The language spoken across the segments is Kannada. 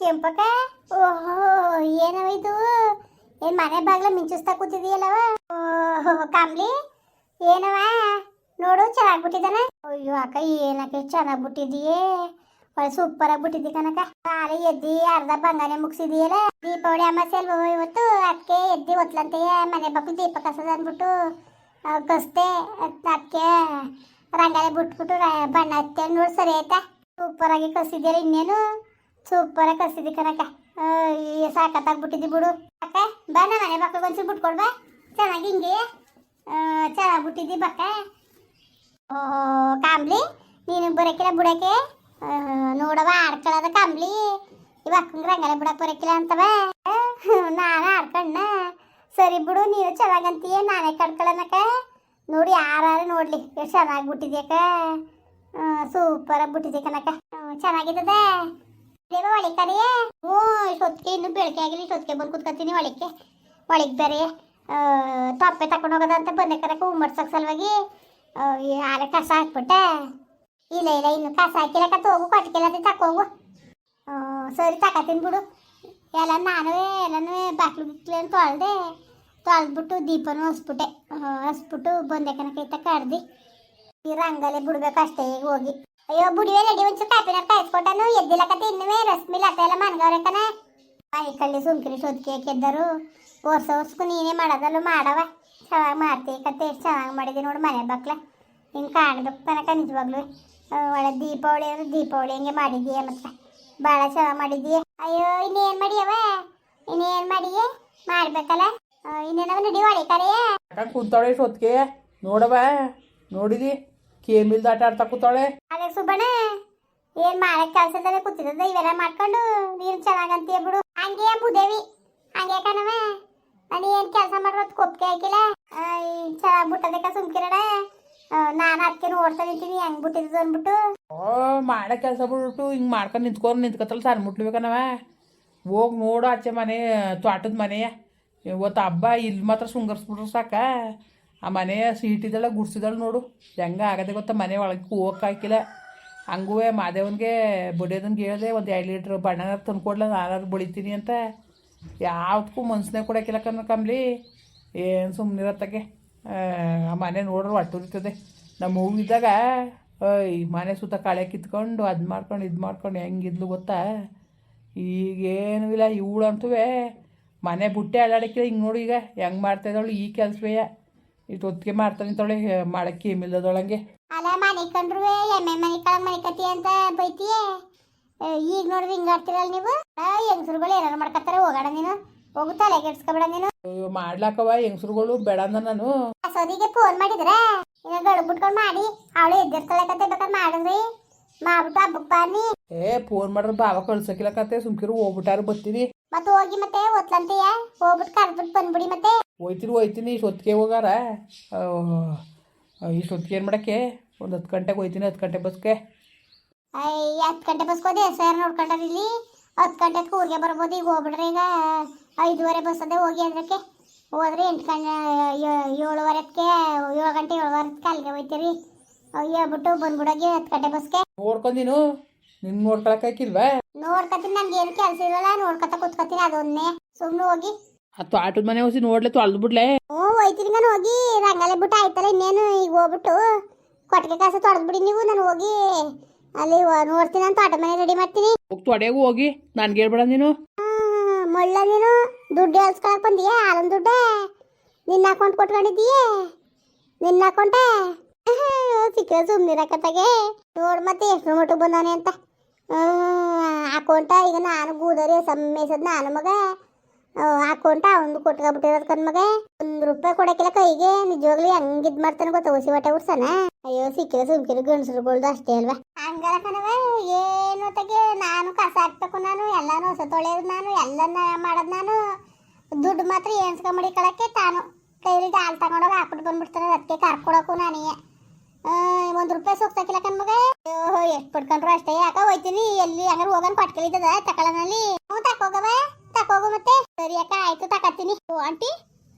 ಕೆಂಪಕ್ಕ? ಓಹೋ, ಏನವ ಇದು? ಏನ್ ಮನೆ ಬಾಗ್ಲ ಮಿಂಚಿಸ್ತಾ ಕೂತಿದೀಯಲ್ಲವ? ಓಹೋ, ಕಾಮ್ಲಿ, ಏನವ? ನೋಡು ಚೆನ್ನಾಗ್ಬಿಟ್ಟಿದ್ದಾನೆ ಅಯ್ಯೋ, ಅಕ್ಕ, ಏನಕ್ಕೆ ಚೆನ್ನಾಗ್ಬಿಟ್ಟಿದೀಯೇ ಒಳ್ಳೆ ಸೂಪರ್ ಆಗಿಬಿಟ್ಟಿದ್ದಿ ಕನಕ ಕಾಲಿ ಎದ್ದಿ ಅರ್ಧ ಬಂಗಾನೆ ಮುಗಿಸಿದೀಯಲ್ಲ? ದೀಪಾವಳಿ ಅಮಾಸೆ ಅಲ್ವ ಇವತ್ತು? ಅದಕ್ಕೆ ಎದ್ದಿ ಒತ್ಲಂತೆಯ ಮನೆ ಬಾಕ್ಲು ದೀಪ ಕಸದ ಅಂದ್ಬಿಟ್ಟು. ಕಸ್ತೆ ಅದಕ್ಕೆ ರಂಗಾಲೆ ಬಿಟ್ಬಿಟ್ಟು ಬಣ್ಣ ಹತ್ತೆ ನೋಡಿ, ಸರಿ ಆಯ್ತಾ? ಸೂಪರ್ ಆಗಿ ಕಸಿದ್ಯಾರ ಇನ್ನೇನು? ಸೂಪರ್ ಆಗಿ ಕಸಿದಿ ಕನಕ ಸಾಕತ್ತಾಗ್ಬಿಟ್ಟಿದ್ದಿ ಬಿಡು. ಅಕ್ಕ ಬಾ ನಮ್ಮ ಮನೆ ಬಾಕ್ಲಿಗೆ ಒಂಚೂರು ಬಿಟ್ಕೊಡ್ ಬಾ. ಚೆನ್ನಾಗಿ ಹಿಂಗೆ ಚೆನ್ನಾಗಿ ಬಿಟ್ಟಿದ್ದಿ ಬಕ್ಕ ಓಹೋ ಕಾಂಬ್ಲಿ ನೀನು ಬರೋಕಿಲ್ಲ ಬಿಡಕ್ಕೆ? ನೋಡವ ಆಡ್ಕೊಳ್ಳೋದ ಕಾಂಬ್ಲಿ ಅಕ್ಕಂಗೆ ರಂಗಾಲೆ ಬಿಡಕ್ಕೆ ಬರೋಕಿಲ್ಲ ಅಂತವ. ನಾನು ಆಡ್ಕಣ್ಣ. ಸರಿ ಬಿಡು ನೀನು ಚೆನ್ನಾಗಂತೀಯ ನಾನೇ ಕಡ್ಕೊಳ್ಳೋಣಕ್ಕ ನೋಡಿ ಯಾರು ನೋಡ್ಲಿ ಎಷ್ಟು ಚೆನ್ನಾಗಿ ಬಿಟ್ಟಿದ್ಯಾಕ ಸೂಪರಾಗಿ ಬಿಟ್ಟಿದ್ದೆ ಕನಕ ಹ್ಮ್, ಚೆನ್ನಾಗಿದ್ದದೆ ದೇವ ಓ ಹ್ಞೂ ಇಷ್ಟೊತ್ತಿಗೆ ಇನ್ನು ಬೆಳಕೆ ಆಗಿಲ್ಲ ಇಷ್ಟೊತ್ತಿಗೆ ಬಂದು ಕುತ್ಕೊತೀನಿ ಒಳಕ್ಕೆ. ಒಳಗೆ ಬೇರೆ. ತೊಪ್ಪೆ ತಕೊಂಡು ಹೋಗೋದ ಅಂತ ಬಂದೆ ಕನಕ ಉಮ್ಮಡ್ಸೋಕೆ ಸಲುವಾಗಿ. ಆರೆ ಕಸ ಹಾಕ್ಬಿಟ್ಟೆ. ಇಲ್ಲ ಇಲ್ಲ, ಇನ್ನು ಕಸ ಹಾಕಿಲ್ಲ ಕತ್ತ ಹೋಗು, ಕೊಟ್ಟಿಗೆಲ್ಲ ತಕೋಗು ಸರಿ, ತಕತೀನಿ ಬಿಡು. ಎಲ್ಲ ನಾನು ಎಲ್ಲನೂ ಬಾಕ್ಲು ತೊಳೆದೆ ತೊಳ್ದೆ. ತೊಳೆದ್ಬಿಟ್ಟು ದೀಪನು ಹಸ್ಬಿಟ್ಟೆ. ಹಸ್ಬಿಟ್ಟು ಬಂದೆ ಕನಕ ಇತ್ತ ಕಡ್ದು ಈ ರಂಗಲೆ ಬಿಡ್ಬೇಕು ಅಷ್ಟೇ ಹೋಗಿ. ಅಯ್ಯೋ ಬುಡಿವೆ ನಡಿ ಒಂಚೂರು ಕಾಪಿನ ಕಾಯಿಸ್ಕೊಟ್ಟನು ಎದ್ದಿಲ್ಲ ಕತೆ ಇನ್ನುವೇ ರಶ್ಮಿ ಲತೆ ಎಲ್ಲ ಮನ್ಗವ್ರೆ ಕಣ. ಬಾಯಿ ಕಳ್ಳಿ ಸುಮ್ಕಿರಿ, ಶೋದ್ಕೆ ಕೆದ್ದರು ಓರ್ಸ ಕು ನೀನೇ ಮಾಡದಲ್ಲ ಮಾಡವ ಚೆನ್ನಾಗಿ ಮಾಡ್ತೀವಿ ಕತೆ ಎಷ್ಟು ಚೆನ್ನಾಗಿ ನೋಡು ಮನೆ ಬಕ್ಲ. ಹಿಂಗೆ ಕಾಣ್ಬೇಕು ತನಕ ನಿಜವಾಗ್ಲೂ. ಒಳ್ಳೆ ದೀಪಾವಳಿ ಅಂದ್ರೆ ದೀಪಾವಳಿ ಹಂಗೆ ಮಾಡಿದೀಯ ಮತ್ತೆ. ಭಾಳ ಚೆನ್ನಾಗಿ ಮಾಡಿದೀಯ ಅಯ್ಯೋ, ಇನ್ನೇನ್ ಮಾಡಿಯವ ಇನ್ನೇನು ಮಾಡಿಯೇ? ಮಾಡ್ಬೇಕಲ್ಲ? ಇನ್ನೇನವ ನಡಿ ಒಳಿ ಕರೆಯೇ ಯಾಕೆ ಕೂತಾಳೆ ಇಷ್ಟೊತ್ತಿಗೆ ನೋಡವ ನೋಡಿದಿ? ಕೇಮಿಲ್ದ ಆಟ ಆಡ್ತಾ ಕೂತಾಳೆ. ಅದೇ ಸುಬ್ಬಣ್ಣ ಏನ್ ಮಾಡಕ್ ಕೆಲ್ಸದಲ್ಲೇ ಕೂತಿದ್ದ ಇವೆಲ್ಲ ಮಾಡ್ಕೊಂಡು ನೀನ್ ಚೆನ್ನಾಗಂತೀಯ ಬಿಡು ಹಂಗೆ ಬುದೇವಿ ಹಂಗೆ ಕಣವೆ ನಾನು ಏನ್ ಕೆಲಸ ಮಾಡೋದು ಕೊಪ್ಪಿಗೆ ಹಾಕಿಲ್ಲ. ಚೆನ್ನಾಗಿ ಬಿಟ್ಟದಕ್ಕ ಸುಮ್ಕಿರಣ. ನಾನು ಅದಕ್ಕೆ ನೋಡ್ತಾ ನಿಂತೀನಿ ಹೆಂಗ್ ಬಿಟ್ಟಿದ್ದು ಅಂದ್ಬಿಟ್ಟು. ಓ ಮಾಡೋ ಕೆಲಸ ಬಿಟ್ಬಿಟ್ಟು ಹಿಂಗೆ ಮಾಡ್ಕೊಂಡು ನಿಂತ್ಕೊಂಡು ನಿಂತ್ಕೊತಲ್ಲ ಸಣ್ಣ ಮುಟ್ಲಬೇಕನವ ಹೋಗಿ ನೋಡು ಆಚೆ ಮನೆ ತೋಟದ ಮನೆಯ ಇವತ್ತು ಹಬ್ಬ ಇಲ್ಲಿ ಮಾತ್ರ ಶೃಂಗರಿಸ್ಬಿಟ್ರು ಸಾಕ. ಆ ಮನೆಯ ಸೀಟಿದಳ ಗುಡ್ಸಿದಳು ನೋಡು. ಹೆಂಗೆ ಆಗದೆ ಗೊತ್ತಾ ಮನೆ ಒಳಗೆ ಹೋಗಕ್ಕೆ ಹಾಕಿಲ್ಲ. ಹಂಗೂ ಮಾದೇವನ್ಗೆ ಬಡಿಯೋದನ್ಗೆ ಹೇಳಿದೆ, ಒಂದು ಎರಡು ಲೀಟ್ರ್ ಬಣ್ಣ ತಂದ್ಕೊಡ್ಲ ನಾನು ಬಳಿತೀನಿ ಅಂತ. ಯಾವ್ದಕ್ಕೂ ಮನ್ಸನ್ನೇ ಕೊಡೋಕಿಲ್ಲ ಕಣ್ಣು ಕಮ್ಲಿ. ಏನು ಸುಮ್ಮನಿರತ್ತಗೆ ಆ ಮನೆ ನೋಡ್ರೆ ಹೊಟ್ಟುರಿತದೆ ನಮ್ಮ ಹೂವಿದ್ದಾಗ ಈ ಮನೆ ಸುತ್ತ ಕಳೆ ಕಿತ್ಕೊಂಡು, ಅದು ಮಾಡ್ಕೊಂಡು, ಇದು ಮಾಡ್ಕೊಂಡು ಹೆಂಗಿದ್ಲು ಗೊತ್ತಾ? ಈಗೇನು ಇಲ್ಲ. ಇವಳಂತೂ ಮನೆ ಬುಟ್ಟೆ ಅಲ್ಲಾಡಕ್ಕಿಲ್ಲ ಹಿಂಗೆ ನೋಡು ಈಗ. ಹೆಂಗೆ ಮಾಡ್ತಾಯಿದ್ದಾಳು ಈ ಕೆಲಸವೇ ಇಷ್ಟೊತ್ತಿಗೆ ಮಾಡ್ತಾನೆ ನಿಂತವಳೆ ಮಾಡಕ್ಕೆ ಏಮಿಲ್ಲದೊಳಂಗೆ ಅಲ್ಲ ಮನೆ ಕಂಡ್ರು ಎಮ್ಮೆ ಮನೆ ಕಳಗ್ ಮನೆ ಕತಿ ಅಂತ ಬೈತಿಯೇ? ಈಗ ನೋಡ್ರಿ ಹಿಂಗ್ ಆಡ್ತಿರಲ್ಲ ನೀವು? ಹೆಂಗಸರುಗಳು ಏನಾರು ಮಾಡ್ಕತ್ತಾರ ಹೋಗೋಣ ನೀನು. ಹೋಗು ತಲೆ ಕೆಡ್ಸ್ಕೊಬೇಡ ನೀನು. ಅಯ್ಯೋ ಮಾಡ್ಲಾಕವ ಹೆಂಗಸ್ರುಗಳು ಬೇಡ ಅಂದ ನಾನು. ಸೋದಿಗೆ ಫೋನ್ ಮಾಡಿದ್ರ? ಇನ್ನ ಗಡು ಬಿಟ್ಕೊಂಡು ಮಾಡಿ ಅವಳು ಎದ್ದಿರ್ತಾಳೆ ಕತೆ ಬೇಕಾದ್ರೆ ಮಾಡಿದ್ರಿ. ಮಾಡ್ಬಿಟ್ಟು ಹಬ್ಬಕ್ಕೆ ಬನ್ನಿ ಏ ಫೋನ್ ಮಾಡ್ರೆ ಬಾವ ಕಳ್ಸಕ್ಕಿಲ್ಲ ಕತೆ ಸುಮ್ಕಿರು ಹೋಗ್ಬಿಟ್ಟಾರು ಬರ್ತೀವಿ ಮತ್ತೆ ಹೋಗಿ ಮತ್ತೆ ಒತ್ಲಂತೆಯ ಹೋಗ್ಬಿಟ್ಟು ಕರ್ದ್ಬಿಟ್ಟು ಬಂದ್ಬಿಡಿ ಮತ್ತೆ. ಹೋಯ್ತೀನಿ ಹೋಯ್ತೀನಿ ಇಷ್ಟೊತ್ತಿಗೆ ಹೋಗಾರ? ಇಷ್ಟೊತ್ತಿಗೆ ಏನು ಮಾಡೋಕ್ಕೆ? ಒಂದು ಹತ್ತು ಗಂಟೆಗೆ ಹೋಯ್ತೀನಿ ಹತ್ತು ಗಂಟೆ ಬಸ್ಗೆ. ಹತ್ತು ಗಂಟೆ ಬಸ್ಕೋದೆ ಸರ್ ನೋಡ್ಕೊಂಡ್ರಿ ಇಲ್ಲಿ? ಹತ್ತು ಗಂಟೆಗೆ ಊರಿಗೆ ಬರ್ಬೋದು ಈಗ ಹೋಗ್ಬಿಡ್ರಿ ಈಗ ಐದುವರೆ ಬಸ್ ಅದೇ ಹೋಗಿ ಅದಕ್ಕೆ ಹೋದ್ರೆ ಎಂಟು ಗಂಟೆ ಏಳುವರೆಗೆ ಏಳು ಗಂಟೆ ಏಳುವರೆಗೆ ಅಲ್ಲಿಗೆ ಹೋಯ್ತೀರಿ. ಹೇಳ್ಬಿಟ್ಟು ಬಂದ್ಬಿಡೋಗಿ ಹತ್ತು ಗಂಟೆ ಬಸ್ಗೆ. ನೋಡ್ಕೊಂದಿನು ನಿನ್? ನೋಡ್ಕೊಳಕ್ಕಾಕಿಲ್ವಾ ನೋಡ್ಕೊತೀನಿ ನನ್ಗೆ ಏನು ಕೆಲಸ ಇರಲ್ಲ ನೋಡ್ಕೊತ ಕೂತ್ಕೊತೀನಿ ಅದೊಂದೇ ಸುಮ್ಮನೆ ಹೋಗಿ. ಆ ತೋಟದ ಮನೆ ಹೋಗಿ ನೋಡ್ಲೆ ತೊಳ್ದು ಬಿಡ್ಲೆ. ಹ್ಞೂ ನಾನು ಹೋಗಿ. ರಂಗಲೆ ಬಿಟ್ಟು ಆಯ್ತಲ್ಲ ಇನ್ನೇನು ಈಗ ಹೋಗ್ಬಿಟ್ಟು. ಕೊಟ್ಟಿಗೆ ಕಾಸು ತೊಳೆದ್ಬಿಡಿ ನೀವು ನಾನು ಹೋಗಿ ಅಲ್ಲಿ ನೋಡ್ತೀನಿ ಅಂತ ಆಟೋ ಮನೆ ರೆಡಿ ಮಾಡ್ತೀನಿ. ಹೋಗಿ ತೊಡೆಗೂ ಹೋಗಿ. ನನ್ಗೆ ಹೇಳ್ಬೇಡ ನೀನು. ಮಳ್ಳ ನೀನು ದುಡ್ಡು ಹೇಳ್ಸ್ಕೊಳಕ್ ಬಂದಿಯಾ? ಆಲನ್ ದುಡ್ಡೆ? ನಿನ್ನ ಅಕೌಂಟ್ ಕೊಟ್ಕೊಂಡಿದ್ದೀಯೇ? ನಿನ್ನ ಅಕೌಂಟೆ ಸಿಕ್ಕ ಸುಮ್ಮನಿರಕತ್ತಾಗೆ ನೋಡ್ ಮತ್ತೆ ಎಷ್ಟು ಮಟ್ಟಿಗೆ ಬಂದಾನೆ ಅಂತ. ಅಕೌಂಟ ಈಗ ನಾನು ಗೂದರಿ ಸಮ್ಮೇಸದ್ ನಾನು ಮಗ. ಒಂದು ಕೊಟ್ಕೊಬಿಟ್ಟಿರೋದು ಕಣ್ ಮಗ ಒಂದ್ ರೂಪಾಯಿ ಕೊಡಕ್ಕಿಲ್ಲ ಕೈಗೆ ನಿಜವಾಗ್ಲೂ ಹೆಂಗ್ ಇದ್ ಮಾಡ್ತಾನೆ ಗೊತ್ತಾ, ಹೊಸಿ ಹೊಟ್ಟೆ ಉಡ್ಸನ? ಅಯ್ಯೋ ಸಿಕ್ಕಿರ ಸುಮ್ಕಿರ, ಗಂಡಸ್ರುಗಳ್ದು ಅಷ್ಟೇ ಅಲ್ವಾ? ಹಂಗಲ್ಲ ಕಣವ ಏನು ತಗೆ ನಾನು ಕಸ ಹಾಕ್ಬೇಕು ನಾನು, ಎಲ್ಲಾನು ಹೊಸ ತೊಳೆಯೋದು ನಾನು, ಎಲ್ಲನ ಮಾಡೋದು ನಾನು. ದುಡ್ಡು ಮಾತ್ರ ಎಣ್ಸ್ಕೊಂಬಿಡಿ ಕಳಕ್ಕೆ ತಾನು. ಕೈಲಿ ಹಾಲು ತಗೊಂಡೋಗಿ ಹಾಕ್ಬಿಟ್ಟು ಬಂದ್ಬಿಡ್ತಾರೆ ಅದಕ್ಕೆ ಕರ್ಕೊಡೋಕು ನಾನೇ ಒಂದು ರೂಪಾಯಿ ಸೊಕ್ಸಾಕಿಲ್ಲ ಕಣ್ಮಗ ಓಹೋ ಎಷ್ಟು ಪಡ್ಕೊಂಡ್ರು ಅಷ್ಟೇ. ಯಾಕ ಹೋಯ್ತೀನಿ. ಎಲ್ಲಿ ಹಂಗಾರೆ ಹೋಗನ್ ಪಟ್ಕಲಿದ್ದದ ತಕೊಳ್ಳನಲ್ಲಿ ಹ್ಞೂ ತಕೋಗವ ತಕೋಗು ಮತ್ತೆ. ಸರಿ ಅಕ್ಕ, ಆಯ್ತು, ತಕತ್ತೀನಿ. ಓ, ಆಂಟಿ,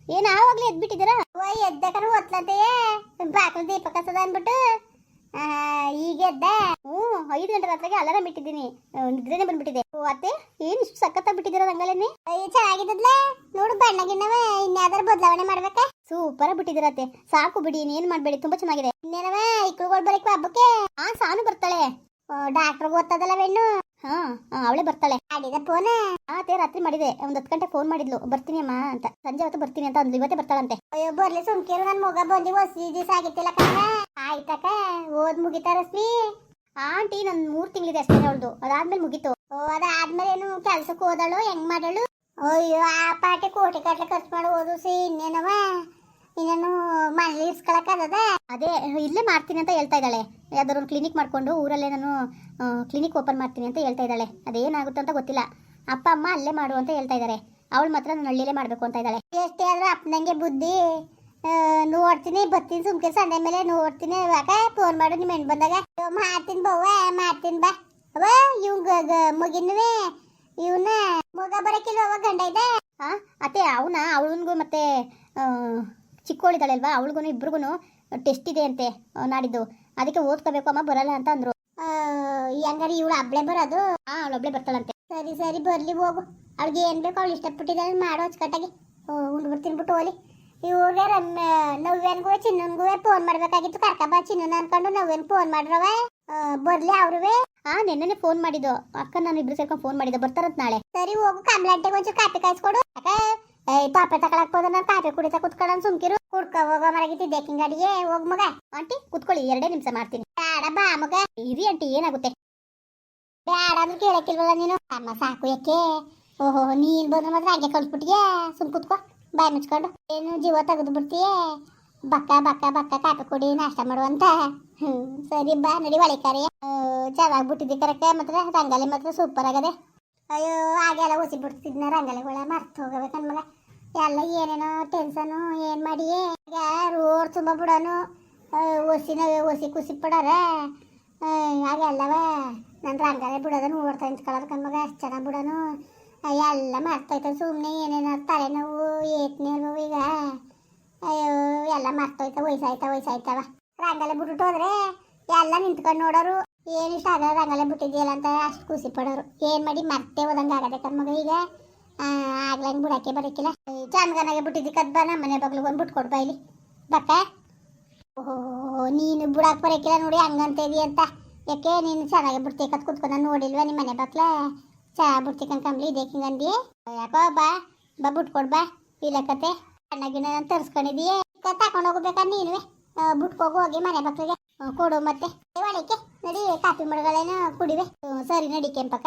ಏನ್ ಆವಾಗ್ಲೇ ಎದ್ಬಿಟ್ಟಿದ್ದೀರಾ? ಓ ಎದ್ದಕರ ಒತ್ಲಂತೆಯೇ ಬಾಕಲು ದೀಪ ಕಸದ ಅನ್ಬಿಟ್ಟು ಈಗ ಎದ್ದ? ಹ್ಞೂ, ಐದು ಗಂಟೆ ರಾತ್ರಿಗೆ ಅಲಾರಾಮ್ ಬಿಟ್ಟಿದ್ದೀನಿ ನಿದ್ರೆನೆ ಬಂದ್ಬಿಟ್ಟಿದೆ. ಓ, ಅತ್ತೆ, ಏನು ಇಷ್ಟು ಸಖತ್ತಾಗಿ ಬಿಟ್ಟಿದ್ದೀರ ರಂಗಲೇನೆ ಚೆನ್ನಾಗಿದ್ದದ್ಲ? ನೋಡು ಬಣ್ಣ ಗಿಣ್ಣವ. ಬದಲಾವಣೆ ಮಾಡ್ಬೇಕಾ? ಸೂಪರ್ ಬಿಟ್ಟಿದಿರತ್ತೆ ಸಾಕು ಬಿಡಿ ಏನ್ ಮಾಡಬೇಡಿ, ತುಂಬಾ ಚೆನ್ನಾಗಿದೆ. ಇನ್ನೇನವ ಇಕ್ಕಳುಗಳು ಬರಕ್ಕೆ ಹಬ್ಬಕ್ಕೆ. ಆ, ಸಾನು ಬರ್ತಾಳೆ. ಡಾಕ್ಟರ್ ಓದ್ತದಲ್ಲ ವೆಣ್ಣು ಹಾ ಅವಳೇ ಬರ್ತಾಳೆ. ಮಾಡಿದ ಫೋನ್ ಆತೆ ರಾತ್ರಿ ಮಾಡಿದೆ. ಒಂದ್ ಹತ್ತು ಗಂಟೆ ಫೋನ್ ಮಾಡಿದ್ಲು. ಬರ್ತೀನಿ ಅಮ್ಮ ಅಂತ. ಸಂಜೆ ಹೊತ್ತು ಬರ್ತೀನಿ ಅಂತ ಅಂದ್ಲು. ಇವತ್ತೇ ಬರ್ತಾಳಂತೆ. ಅಯ್ಯೋ, ಬರ್ಲಿ ಸುಮ್ಕೇರು ನನ್ ಮಗ ಬಂದಿ ಹೊಸಿ ದಿವಸ ಆಗಿತ್ತಿಲ್ಲ ಕಣ ಆಯ್ತಕ್ಕ ಓದ್ ಮುಗಿತಾ ರಶ್ಮಿ. ಆಂಟಿ ನನ್ ಮೂರ್ ತಿಂಗಳಿದೆ ಅಷ್ಟೇ ಅವಳ್ದು. ಅದಾದ್ಮೇಲೆ ಮುಗೀತು. ಓ, ಅದಾದ್ಮೇಲೆ ಏನು ಕೆಲ್ಸಕ್ಕೆ ಹೋದಳು, ಹೆಂಗ್ ಮಾಡಳು? ಅಯ್ಯೋ, ಆ ಪಾಟಿ ಕೋಟಿ ಕಟ್ಲೆ ಖರ್ಚು ಮಾಡಿ ಓದಿಸಿ ಇನ್ನೇನವ ಇನ್ನೇನು ಮನೇಲಿ ಇರ್ಸ್ಕೊಳಕ್ಕದ ಅದೇ ಇಲ್ಲೇ ಮಾಡ್ತೀನಿ ಅಂತ ಹೇಳ್ತಾ ಇದ್ದಾಳೆ. ಯಾವ್ದಾದ್ರು ಒಂದು ಕ್ಲಿನಿಕ್ ಮಾಡಿಕೊಂಡು ಊರಲ್ಲೇ ನಾನು ಕ್ಲಿನಿಕ್ ಓಪನ್ ಮಾಡ್ತೀನಿ ಅಂತ ಹೇಳ್ತಾ ಇದ್ದಾಳೆ. ಅದೇನಾಗುತ್ತೆ ಅಂತ ಗೊತ್ತಿಲ್ಲ. ಅಪ್ಪ, ಅಮ್ಮ ಅಲ್ಲೇ ಮಾಡು ಅಂತ ಹೇಳ್ತಾ ಇದ್ದಾರೆ. ಅವಳು ಮಾತ್ರ ನಾನು ಹಳ್ಳಿಲೇ ಮಾಡಬೇಕು ಅಂತ ಇದ್ದಾಳೆ. ಎಷ್ಟೇ ಆದ್ರೂ ಅಪ್ಪನಂಗೆ ಬುದ್ಧಿ ನೋಡ್ತೀನಿ ಬರ್ತೀನಿ ಸುಮ್ಕೆ ಸಂಡೆ ಮೇಲೆ ನೋಡ್ತೀನಿ ಇವಾಗ ಫೋನ್ ಮಾಡು, ನಿಮ್ಮ ಹೆಣ್ಣು ಬಂದಾಗ. ಮಾಡ್ತೀನಿ ಬವ್ವ, ಮಾಡ್ತೀನಿ ಬಾ. ಅವ ಇವಂಗ ಮಗಿನವೇ ಇವನ ಮಗ ಬರಕಿಲ್ಲ ಅವ ಗಂಡ ಇದೆ? ಹಾ ಅತ್ತೆ, ಅವನ ಅವಳನ್ಗೂ ಮತ್ತೆ ಆ, ಚಿಕ್ಕೋಳಿದಾಳೆ ಅಲ್ವಾ ಅವಳಿಗೂ ಇಬ್ರಿಗೂ ಟೆಸ್ಟ್ ಇದೆ ಅಂತೆ ನಾಡಿದ್ದು. ಅದಕ್ಕೆ ಓದ್ಕೋಬೇಕು ಅಮ್ಮ ಬರಲ್ಲ ಅಂತ ಅಂದ್ರು. ಹೆಂಗಾರೆ ಇವಳು ಹಬ್ಳೆ ಬರೋದು? ಹಾ ಅವಳು ಒಬ್ಳೆ ಬರ್ತಾಳಂತೆ. ಸರಿ ಸರಿ ಬರ್ಲಿ ಹೋಗು. ಅವ್ಳಿಗೆ ಏನ್ ಬೇಕು ಅವಳು ಇಷ್ಟಪಟ್ಟಿದ್ದಾಳೆ ಮಾಡೋ ಅಚ್ಚುಕಟ್ಟಾಗಿ. ಉಂಡು ಬಿಡ್ತೀನಿ ಬಿಟ್ಟು ಹೋಲಿ ಇವ್ರಿಗೆ ನವ್ವೇನ್ಗೂ ನವ್ಯನ್ಗೂ ಚಿನ್ನನ್ಗೂ ಫೋನ್ ಮಾಡ್ಬೇಕಾಗಿತ್ತು. ಕರ್ಕಬ ಚಿನ್ನನ ಅನ್ಕೊಂಡು ನವ್ವೇನ್ ಫೋನ್ ಮಾಡ್ರವ? ಬರ್ಲಿ ಅವ್ರುವೆ. ಹಾ ನಿನ್ನೆ ಫೋನ್ ಮಾಡಿದ್ದು. ಅಕ್ಕ ನಾನು ಇಬ್ರು ಸೇರ್ಕೊಂಡು ಫೋನ್ ಮಾಡಿದ್ದೆ. ಬರ್ತಾರಂತ ನಾಳೆ. ಸರಿ ಹೋಗು. ಕಮಲಂಟೆಗೆ ಒಂಚೂರು ಕಾಪಿ ಕಾಯಿಸ್ಕೊಡು. ಅಕ್ಕ ಪಾಪೆ ತಗೊಳಕ್ ಹೋದ ನಾನು ತಾಪೆ ಕುಡಿತಾ ಕುತ್ಕೊಳ್ಳೋಣ ಸುಮ್ಕಿರು. ಕುಡ್ಕ ಹೋಗೋ ಡೇಕಿಂಗ್ ಕಿಂಗಾಡಿಗೆ ಹೋಗ್ ಮಗ. ಆಂಟಿ, ಕುತ್ಕೊಳ್ಳಿ, ಎರಡೇ ನಿಮಿಷ ಮಾಡ್ತೀನಿ. ಬೇಡ, ಬಾ, ಮಗ. ಇರಿ ಆಂಟಿ, ಏನಾಗುತ್ತೆ? ಬೇಡ ಅಂದ್ರೆ ಕೇಳಕ್ಕಿಲ್ವಲ್ಲ ನೀನು? ಅಮ್ಮ, ಸಾಕು ಯಾಕೆ? ಓಹೋ ನೀನ್ ಬಂದ್ರೆ ಮಾತ್ರ ಹಾಗೆ ಕಳ್ಸ್ಬಿಟ್ಟಿಗೆ ಸುಮ್ ಕುತ್ಕೋ. ಬಾಯ್ ಮುಚ್ಕೊಂಡು. ಏನು, ಜೀವ ತೆಗೆದು ಬಿಡ್ತೀಯ? ಬಕ್ಕ ಬಕ್ಕ ಬಕ್ಕ ಕಾಪಿ ಕುಡಿ, ನಾಷ್ಟ ಮಾಡುವಂತ ಸರಿ, ಬಾ, ನಡಿ ಒಳಿಕಾರಿ ಚೆನ್ನಾಗಿ ಬಿಟ್ಟಿದ್ದಿ ಕರೆಕ್ಟ್ ಮಾತ್ರ? ರಂಗಾಲಿ ಮಾತ್ರ ಸೂಪರ್ ಆಗದೆ. ಅಯ್ಯೋ, ಹಾಗೆಲ್ಲ ಉಸಿ ಬಿಡ್ತಿದ್ನ ರಂಗಾಲಿಗಳ ಮರ್ತು ಹೋಗಬೇಕನ್ ಏನೇನೋ ಟೆನ್ಷನು ಏನ್ ಮಾಡಿ ಈಗ ರೋಡ್ ತುಂಬ ಬಿಡೋನು ಒಸಿನ, ಒಸಿ ಕುಸಿ ಬಿಡಾರ ಹಾಗೆಲ್ಲವ ನಾನು ರಂಗಾಲೆ ಬಿಡೋದ ನೋಡ್ತಾ ನಿಂತ್ಕೊಳ್ಳೋದು ಕಣ್ಮಗ ಅಷ್ಟು ಚೆನ್ನಾಗಿ ಬಿಡೋನು? ಎಲ್ಲ ಮರ್ತೋಯ್ತು ಸುಮ್ಮನೆ ಏನೇನೋ ತಲೆನೋವು, ಏತ್ನೇ ನೋವು ಈಗ. ಅಯ್ಯೋ, ಎಲ್ಲ ಮರ್ತೋಯ್ತಾ ವಯಸ್ಸಾಯ್ತಾ ವಯಸ್ಸಾಯ್ತವ ರಂಗಲೆ ಬಿಟ್ಬಿಟ್ಟು ಹೋದ್ರೆ ಎಲ್ಲ ನಿಂತ್ಕೊಂಡು ನೋಡೋರು. ಏನು ಇಷ್ಟ ಆಗಲ್ಲ, ರಂಗಾಲೆ ಬಿಟ್ಟಿದ್ಯಲ್ಲ ಅಂತ ಅಷ್ಟು ಖುಷಿ ಪಡೋರು. ಏನು ಮಾಡಿ ಮರ್ತೇ ಹೋದಂಗೆ ಆಗದೆ ಕಣ್ಮಗ ಈಗ. ಆಗ್ಲಂಗೆ ಬಿಡಕ್ಕೆ ಬರಕ್ಕಿಲ್ಲ ಜಾನ್ಗನಾಗೆ ಬಿಟ್ಟಿದ್ದಿ ಕದ್ ಬಾ ನಮ್ಮ ಮನೆ ಬಗ್ಲು ಒಂದು ಬಿಟ್ಟು ಕೊಡ್ಬಾ ಇಲ್ಲಿ. ಬಕ್ಕ. ಓಹೋ, ನೀನು ಬಿಡಕ್ಕೆ ಬರಕ್ಕಿಲ್ಲ ನೋಡಿ ಹಂಗಂತ ಇದೀಯ ಅಂತ. ಯಾಕೆ, ನೀನು ಚೆನ್ನಾಗಿ ಬಿಡ್ತಿ ಕತ್ ಕುತ್ಕೊಂಡು ನೋಡಿಲ್ವಾ ನಿಮ್ಮ ಮನೆ ಬಕ್ಲ? ಚಾ ಬಿಡ್ತಿ ಕಂಬಳಿ ಇದೆ ಹಿಂಗಂದಿ ಯಾಕೋ, ಬಾ ಬಾ ಬಿಟ್ಟು ಬಾ. ಇಲ್ಲ ಕತೆ. ಗಿಣ್ಣ ನಾನು ತರ್ಸ್ಕೊಂಡಿದೀಯ. ತಕೊಂಡು ಹೋಗ್ಬೇಕಾ ನೀನುವೆ? ಬಿಟ್ಕೋಗು ಹೋಗಿ ಮನೆ ಬಕ್ಲಿಗೆ. ಕೊಡು ಮತ್ತೆ. ಒಳಕ್ಕೆ ನಡಿ, ಕಾಫಿ ಮಡಗಳೇನು ಕುಡಿವೆ. ಸರಿ, ನಡಿ ಕೆಂಪಕ್ಕ.